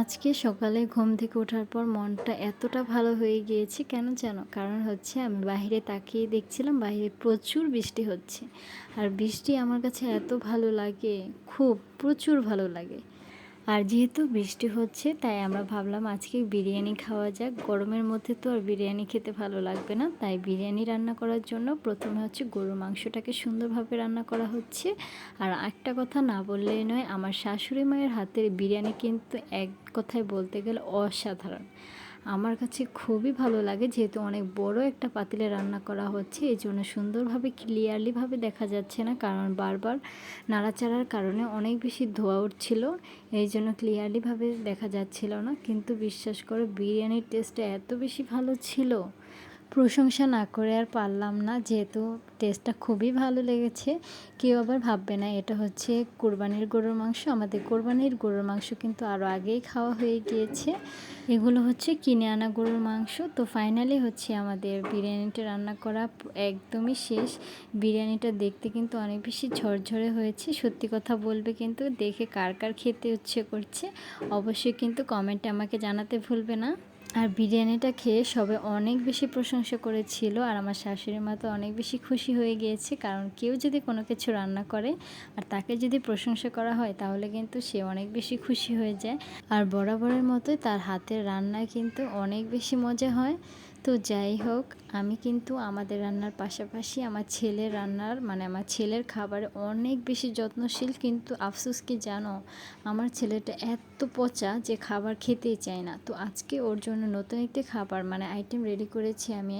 আজকে সকালে ঘুম থেকে ওঠার পর মনটা এতটা ভালো হয়ে গিয়েছে, কেন জানো কারণ হচ্ছে আমি বাইরে তাকিয়ে দেখছিলাম বাইরে প্রচুর বৃষ্টি হচ্ছে। আর বৃষ্টি আমার কাছে এত ভালো লাগে, খুব প্রচুর ভালো লাগে। আর যেহেতু বৃষ্টি হচ্ছে, তাই আমরা ভাবলাম আজকে বিরিয়ানি খাওয়া যাক। গরমের মধ্যে তো আর বিরিয়ানি খেতে ভালো লাগবে না, তাই বিরিয়ানি রান্না করার জন্য প্রথমে হচ্ছে গরুর মাংসটাকে সুন্দরভাবে রান্না করা হচ্ছে। আর একটা কথা না বললেই নয়, আমার শাশুড়ি মায়ের হাতের বিরিয়ানি কিন্তু এক কথায় বলতে গেলে অসাধারণ। আমার কাছে খুবই ভালো লাগে যেহেতু অনেক বড় একটা পাতিলে রান্না করা হচ্ছে, এই জন্য সুন্দরভাবে ক্লিয়ারলিভাবে দেখা যাচ্ছে না, কারণ বারবার নাড়াচাড়ার কারণে অনেক বেশি ধোয়া উঠছিল, এই জন্য ক্লিয়ারলিভাবে দেখা যাচ্ছিল না, কিন্তু বিশ্বাস করে, বিরিয়ানির টেস্টটা এত বেশি ভালো ছিল। প্রশংসা না করে আর পারলাম না, যেহেতু টেস্টটা খুবই ভালো লেগেছে। কেউ আবার ভাববে না, এটা হচ্ছে কোরবানির গরুর মাংস। আমাদের কোরবানির গরুর মাংস কিন্তু আরও আগেই খাওয়া হয়ে গিয়েছে। এগুলো হচ্ছে কিনে আনা গরুর মাংস। তো ফাইনালি হচ্ছে আমাদের বিরিয়ানিটা রান্না করা একদমই শেষ। বিরিয়ানিটা দেখতে কিন্তু অনেক বেশি ঝরঝরে হয়েছে। সত্যি কথা বলবে কিন্তু দেখে কার কার খেতে ইচ্ছে করছে, অবশ্যই কিন্তু কমেন্টে আমাকে জানাতে ভুলবে না। আর বিরিয়ানিটা খেয়ে সবে অনেক বেশি প্রশংসা করেছিল আর আমার শাশুড়ি মা তো অনেক বেশি খুশি হয়ে গিয়েছে, কারণ কেউ যদি কোনো কিছু রান্না করে আর তাকে যদি প্রশংসা করা হয় তাহলে কিন্তু সে অনেক বেশি খুশি হয়ে যায়। আর বরাবরের মতোই তার হাতের রান্না কিন্তু অনেক বেশি মজা হয়। তো যাই হোক, আমি কিন্তু আমাদের রান্নার পাশাপাশি আমার ছেলের রান্নার মানে আমার ছেলের খাবারে অনেক বেশি যত্নশীল। কিন্তু আফসোস কি জানো, আমার ছেলেটা এত পচা যে খাবার খেতেই চায় না। তো আজকে ওর জন্য নতুন একটি খাবার মানে আইটেম রেডি করেছি আমি।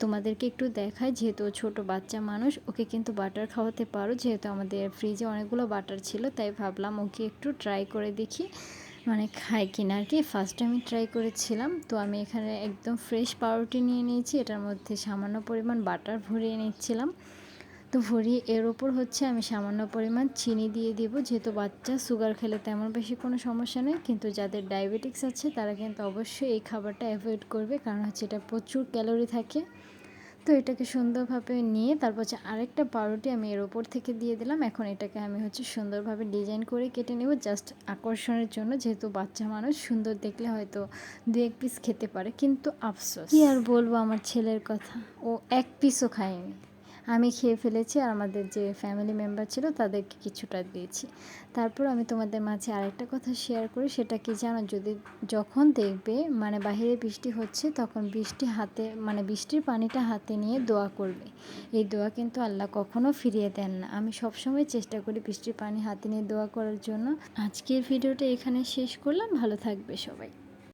তোমাদেরকে একটু দেখাই, যেহেতু ছোট বাচ্চা মানুষ, ওকে কিন্তু বাটার খাওয়াতে পারো। যেহেতু আমাদের ফ্রিজে অনেকগুলো বাটার ছিল, তাই ভাবলাম ওকে একটু ট্রাই করে দেখি। মানে খাই কিনা আর কি। ফার্স্ট আমি ট্রাই করেছিলাম, তো আমি এখানে একদম ফ্রেশ পাউরুটি নিয়ে নিয়েছি। এটার মধ্যে সামান্য পরিমাণ বাটার ভরিয়ে নিচ্ছিলাম। তো ভরিয়ে এর ওপর হচ্ছে আমি সামান্য পরিমাণ চিনি দিয়ে দিব। যেহেতু বাচ্চা সুগার খেলে তেমন বেশি কোনো সমস্যা নেই। কিন্তু যাদের ডায়াবেটিক্স আছে, তারা কিন্তু অবশ্যই এই খাবারটা অ্যাভয়েড করবে। কারণ হচ্ছে এটা প্রচুর ক্যালোরি থাকে। তো এটাকে সুন্দরভাবে নিয়ে তারপর হচ্ছে আরেকটা পাউরুটি আমি এর ওপর থেকে দিয়ে দিলাম। এখন এটাকে আমি হচ্ছে সুন্দরভাবে ডিজাইন করে কেটে নেব জাস্ট আকর্ষণের জন্য। যেহেতু বাচ্চা মানুষ, সুন্দর দেখলে হয়তো দু এক পিস খেতে পারে, কিন্তু আফসোস। কি আর বলব আমার ছেলের কথা? ও এক পিসও খায়নি। আমি খেয়ে ফেলেছি আর আমাদের যে ফ্যামিলি মেম্বার ছিল তাদেরকে কিছুটা দিয়েছি। তারপর আমি তোমাদের মাঝে আরেকটা কথা শেয়ার করি, সেটা কি জানো? যদি যখন দেখবে মানে বাহিরে বৃষ্টি হচ্ছে, তখন বৃষ্টি হাতে মানে বৃষ্টির পানিটা হাতে নিয়ে দোয়া করবে। এই দোয়া কিন্তু আল্লাহ কখনো ফিরিয়ে দেন না। আমি সবসময় চেষ্টা করি বৃষ্টির পানি হাতে নিয়ে দোয়া করার জন্য। আজকের ভিডিওটা এখানে শেষ করলাম। ভালো থাকবে সবাই।